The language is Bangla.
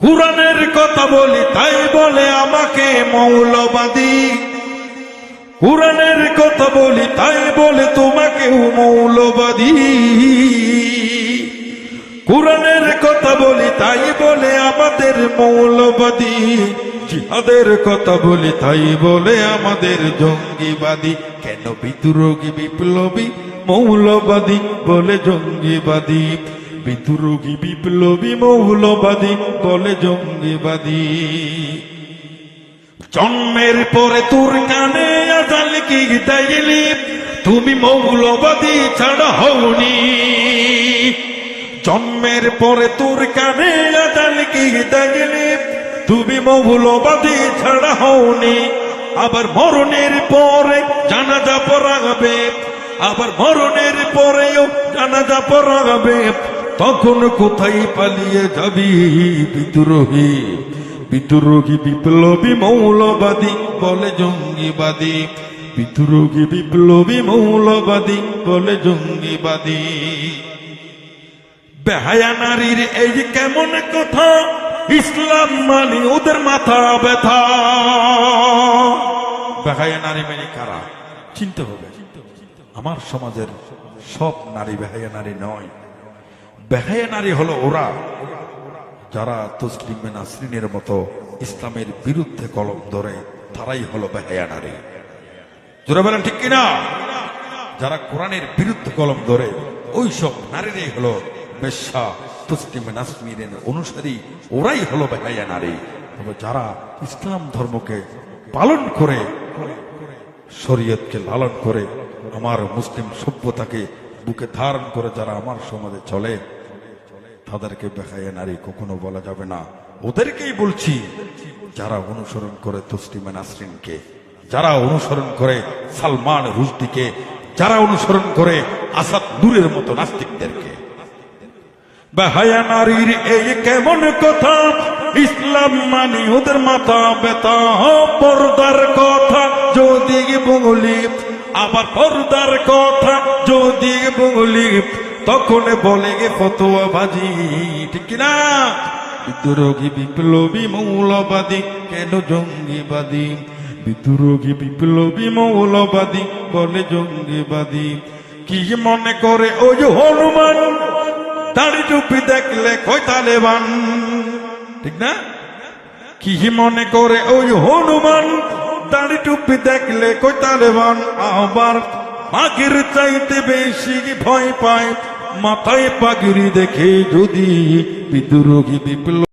কোরআনের কথা বলি, তাই বলে আমাকে মৌলবাদী। কোরআনের কথা বলি, তাই বলে তোমাকেও মৌলবাদী। কোরআনের কথা বলি, তাই বলে আমাদের মৌলবাদী। জিহাদের কথা বলি, তাই বলে আমাদের জঙ্গিবাদী। কেন বিদ্রোহী বিপ্লবী মৌলবাদী বলে জঙ্গিবাদী? বিদ্রোহী বিপ্লবী, মৌলবাদী বলে জঙ্গিবাদী। জন্মের পরে তোর কানে আজাল কি দেয়নি তুমি মৌলবাদী ছাড়া হওনি। জন্মের পরে তোর কানে আজাল কি দেয়নি তুমি মৌলবাদী ছাড়া হওনি। আবার মরণের পরে জানাজা পড়াবে আবার মরণের পরেও জানাজা পড়াবে তখন কোথায় পালিয়ে যাবি বিদ্রোহী? বিদ্রোহী বিপ্লবী মৌলবাদী বলে জঙ্গিবাদী। বিদ্রোহী বিপ্লবী মৌলবাদী বলে জঙ্গিবাদী। বেহায়া নারীর এই কেমন কথা? ইসলাম মানে ওদের মাথা ব্যথা। বেহায়া নারী মানে কারা? চিনতে হবে। আমার সমাজের সব নারী বেহায়া নারী নয়। বেহায়া নারী হলো ওরা, যারা তসলিম নাসরিনের মতো ইসলামের বিরুদ্ধে কলম ধরে, তারাই হলো বেহায়া নারী জোরে বলেন ঠিক কিনা? যারা কোরআনের বিরুদ্ধে কলম ধরে ওই সব নারীরাই হলো বেশ্যা, তসলিম নাসরিনের অনুসারী, ওরাই হলো বেহায়া নারী তবে যারা ইসলাম ধর্মকে পালন করে, শরীয়তকে লালন করে, আমার মুসলিম সভ্যতাকে বুকে ধারণ করে যারা আমার সমাজে চলে তাদেরকে বেখায় নারী কখনো বলা যাবে না। ওদেরকেই বলছি, যারা অনুসরণ করে তসলিমা নাসরিনকে, যারা অনুসরণ করে সালমান রুশদিকে, যারা অনুসরণ করে আসাদ নূরের মতো নাস্তিকদেরকে। বেহায়া নারীর এই কেমন কথা, ইসলাম মানি ওদের মাথা বেতা পর্দার কথা যদি বলি আবার পর্দার কথা যদি বলি তখন বলে গে ফতোয়া বাজি, ঠিক না বিদ্রোহী বিপ্লবী মৌলবাদী, কেন জঙ্গিবাদী? বিদ্রোহী বিপ্লবী মৌলবাদী, বলে জঙ্গিবাদী। কি মনে করে ওই হনুমান? দাড়ি চুপি দেখলে কই তালেবান ঠিক না? কি মনে করে ওই হনুমান? দাড়ি টুপি দেখলে কই তালেবান আবার পাখির চাইতে বেশি ভয় পায়। মাথায় পাখিরি দেখে যদি বিদ্রোহী বিপ্লব